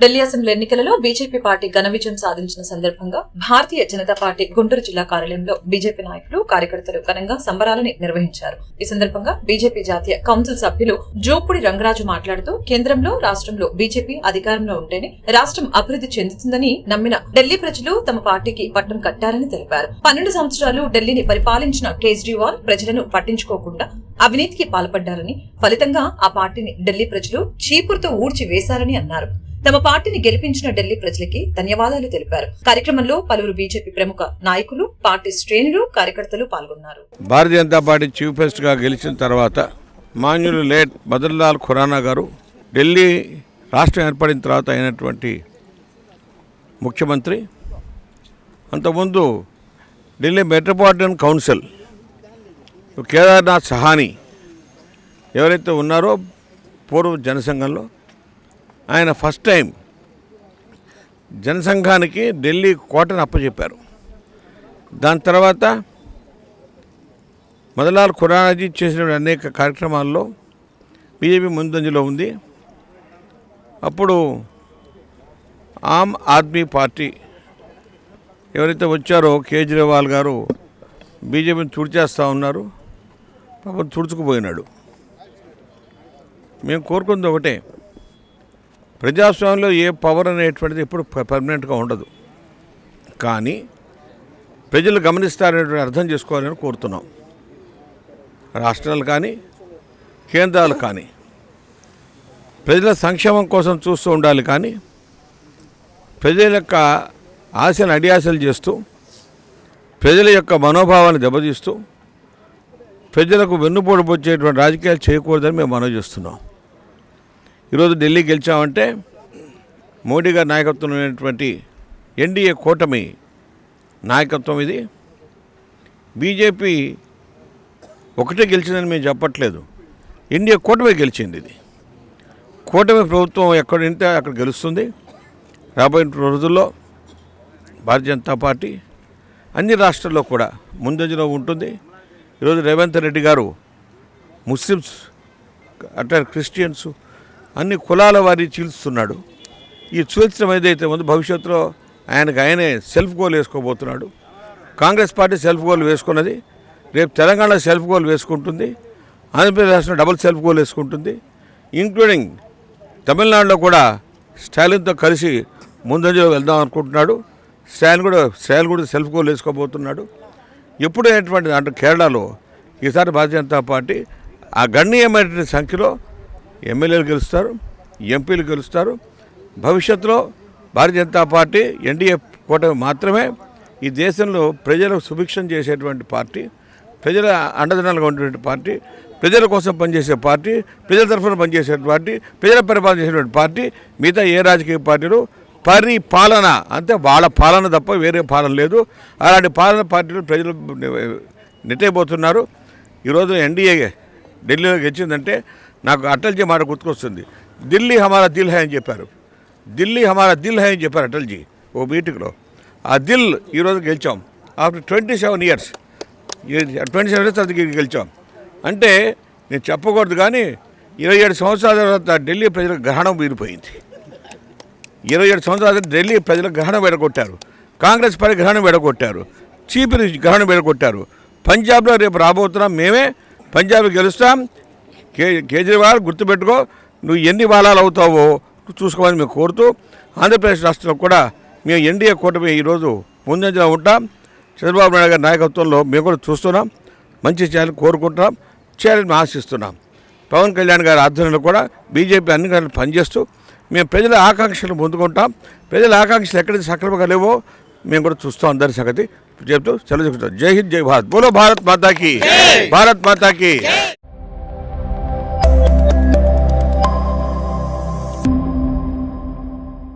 Delhi assembly ఎన్నికలలో BJP party ఘన విజయం సాధించిన సందర్భంగా భారతీయ జనతా పార్టీ గుంటూరు జిల్లా కార్యాలయంలో బీజేపీ నాయకులు కార్యకర్తలు ఘనంగా సంబరాలని నిర్వహించారు. ఈ సందర్భంగా బీజేపీ జాతీయ కౌన్సిల్ సభ్యులు జోపుడి రంగరాజు మాట్లాడుతూ కేంద్రంలో రాష్ట్రంలో బీజేపీ అధికారంలో ఉంటేనే రాష్ట్రం అభివృద్ధి చెందుతుందని నమ్మిన ఢిల్లీ ప్రజలు తమ పార్టీకి పట్టం కట్టారని తెలిపారు. పన్నెండు సంవత్సరాలు ఢిల్లీని పరిపాలించిన కేజ్రీవాల్ ప్రజలను పట్టించుకోకుండా అవినీతికి పాల్పడ్డారని ఫలితంగా ఆ పార్టీని ఢిల్లీ ప్రజలు చీపురుతో ఊడ్చి వేశారని అన్నారు. తమ పార్టీని గెలిపించిన ఢిల్లీ ప్రజలకి ధన్యవాదాలు తెలిపారు. కార్యక్రమంలో పలువురు బీజేపీ ప్రముఖ నాయకులు పార్టీ శ్రేణులు కార్యకర్తలు పాల్గొన్నారు. భారతీయ జనతా పార్టీ చీఫ్ గెస్ట్గా గెలిచిన తర్వాత మాన్యులు లేట్ బదర్లాల్ ఖురానా గారు ఢిల్లీ రాష్ట్రం ఏర్పడిన తర్వాత అయినటువంటి ముఖ్యమంత్రి. అంతకుముందు ఢిల్లీ మెట్రోపాలిటన్ కౌన్సిల్ కేదార్నాథ్ సహాని ఎవరైతే ఉన్నారో పూర్వ జనసంఘంలో ఆయన ఫస్ట్ టైం జనసంఘానికి ఢిల్లీ కోటను అప్పచెప్పారు దాని తర్వాత మదలాల్ ఖురానాజీ చేసిన అనేక కార్యక్రమాల్లో బీజేపీ ముందంజలో ఉంది. అప్పుడు ఆమ్ ఆద్మీ పార్టీ ఎవరైతే వచ్చారో కేజ్రీవాల్ గారు బీజేపీని తుడిచేస్తూ ఉన్నారు. పాపం తుడుచుకుపోయినాడు. మేము కోరుకుంది ఒకటే ప్రజాస్వామ్యంలో ఏ పవర్ అనేటువంటిది ఎప్పుడు పర్మనెంట్గా ఉండదు. కానీ ప్రజలు గమనిస్తారనేటువంటి అర్థం చేసుకోవాలని కోరుతున్నాం. రాష్ట్రాలు కానీ కేంద్రాలు కానీ ప్రజల సంక్షేమం కోసం చూస్తూ ఉండాలి కానీ ప్రజల యొక్క ఆశలు అడియాశలు చేస్తూ ప్రజల యొక్క మనోభావాన్ని దెబ్బతీస్తూ ప్రజలకు వెన్నుపోటు వచ్చేటువంటి రాజకీయాలు చేయకూడదని మేము మనవి చేస్తున్నాం. ఈరోజు ఢిల్లీ గెలిచామంటే మోడీ గారి నాయకత్వం ఉన్నటువంటి ఎన్డీఏ కూటమి నాయకత్వం ఇది. బీజేపీ ఒకటే గెలిచిందని మేము చెప్పట్లేదు. ఎన్డీఏ కూటమి గెలిచింది ఇది. కూటమి ప్రభుత్వం ఎక్కడ ఉంటే అక్కడ గెలుస్తుంది. రాబోయే రోజుల్లో భారతీయ జనతా పార్టీ అన్ని రాష్ట్రాల్లో కూడా ముందంజలో ఉంటుంది. ఈరోజు రేవంత్ రెడ్డి గారు ముస్లిమ్స్ అట్లా క్రిస్టియన్స్ అన్ని కులాల వారి చీల్చుతున్నాడు. ఈ చీల్చడం ఏదైతే ఉందో భవిష్యత్తులో ఆయనకు ఆయనే సెల్ఫ్ గోల్ వేసుకోబోతున్నాడు. కాంగ్రెస్ పార్టీ సెల్ఫ్ గోల్ వేసుకున్నది. రేపు తెలంగాణ సెల్ఫ్ గోల్ వేసుకుంటుంది. ఆంధ్రప్రదేశ్ రాష్ట్రం డబుల్ సెల్ఫ్ గోల్ వేసుకుంటుంది. ఇంక్లూడింగ్ తమిళనాడులో కూడా స్టాలిన్తో కలిసి ముందంజలో వెళ్దాం అనుకుంటున్నాడు. స్టాలిన్ కూడా స్టాలిన్ కూడా సెల్ఫ్ గోల్ వేసుకోబోతున్నాడు. ఎప్పుడైనటువంటి అంటే కేరళలో ఈసారి భారతీయ జనతా పార్టీ ఆ గణనీయమైనటువంటి సంఖ్యలో ఎమ్మెల్యేలు గెలుస్తారు ఎంపీలు గెలుస్తారు. భవిష్యత్తులో భారతీయ జనతా పార్టీ ఎన్డీఏ కూటమి మాత్రమే ఈ దేశంలో ప్రజలకు సుభిక్షం చేసేటువంటి పార్టీ ప్రజల అండదండలుగా ఉండేటువంటి పార్టీ ప్రజల కోసం పనిచేసే పార్టీ ప్రజల తరఫున పనిచేసే పార్టీ ప్రజల పరిపాలన చేసేటువంటి పార్టీ మిగతా ఏ రాజకీయ పార్టీలు పరిపాలన అంటే వాళ్ళ పాలన తప్ప వేరే పాలన లేదు. అలాంటి పాలన పార్టీలు ప్రజలు నెట్టేయబోతున్నారు. ఈరోజు ఎన్డీఏ ఢిల్లీలో గెలిచిందంటే నాకు అటల్జీ మాట గుర్తుకొస్తుంది. ఢిల్లీ హమారా దిల్ హై అని చెప్పారు. ఢిల్లీ హమారా దిల్ హై అని చెప్పారు అటల్జీ ఓ మీటింగ్లో. ఆ దిల్ ఈరోజు గెలిచాం. After twenty seven years. Twenty seven years తర్వాత గెలిచాం. అంటే నేను చెప్పకూడదు కానీ ఇరవై ఏడు సంవత్సరాల తర్వాత ఢిల్లీ ప్రజల గ్రహణం వీరిపోయింది ఇరవై ఏడు సంవత్సరాల ఢిల్లీ ప్రజల గ్రహణం వెడగొట్టారు. కాంగ్రెస్ పార్టీ గ్రహణం వెడగొట్టారు. చీపిరి గ్రహణం వెడగొట్టారు. పంజాబ్లో రేపు రాబోతున్నాం. మేమే పంజాబ్ గెలుస్తాం. కే కేజ్రీవాల్ గుర్తుపెట్టుకో నువ్వు ఎన్ని బాలాలు అవుతావో చూసుకోమని మేము కోరుతూ ఆంధ్రప్రదేశ్ రాష్ట్రంలో కూడా మేము ఎన్డీఏ కూటమి ఈరోజు ముందంజలో ఉంటాం. చంద్రబాబు నాయుడు గారి నాయకత్వంలో మేము కూడా చూస్తున్నాం. మంచి చేయాలని కోరుకుంటున్నాం. చేయాలని ఆశిస్తున్నాం. పవన్ కళ్యాణ్ గారి ఆధ్వర్యంలో కూడా బీజేపీ అన్ని గంటలు పనిచేస్తూ మేము ప్రజల ఆకాంక్షలు పొందుకుంటాం ప్రజల ఆకాంక్షలు ఎక్కడైతే సక్రమంగా లేవో మేము కూడా చూస్తాం అందరి సంగతి. చెప్తూ సెలవు చెప్తాం జై హింద్ జై భారత్. బోలో భారత్ మాతాకి. భారత్ మాతాకి.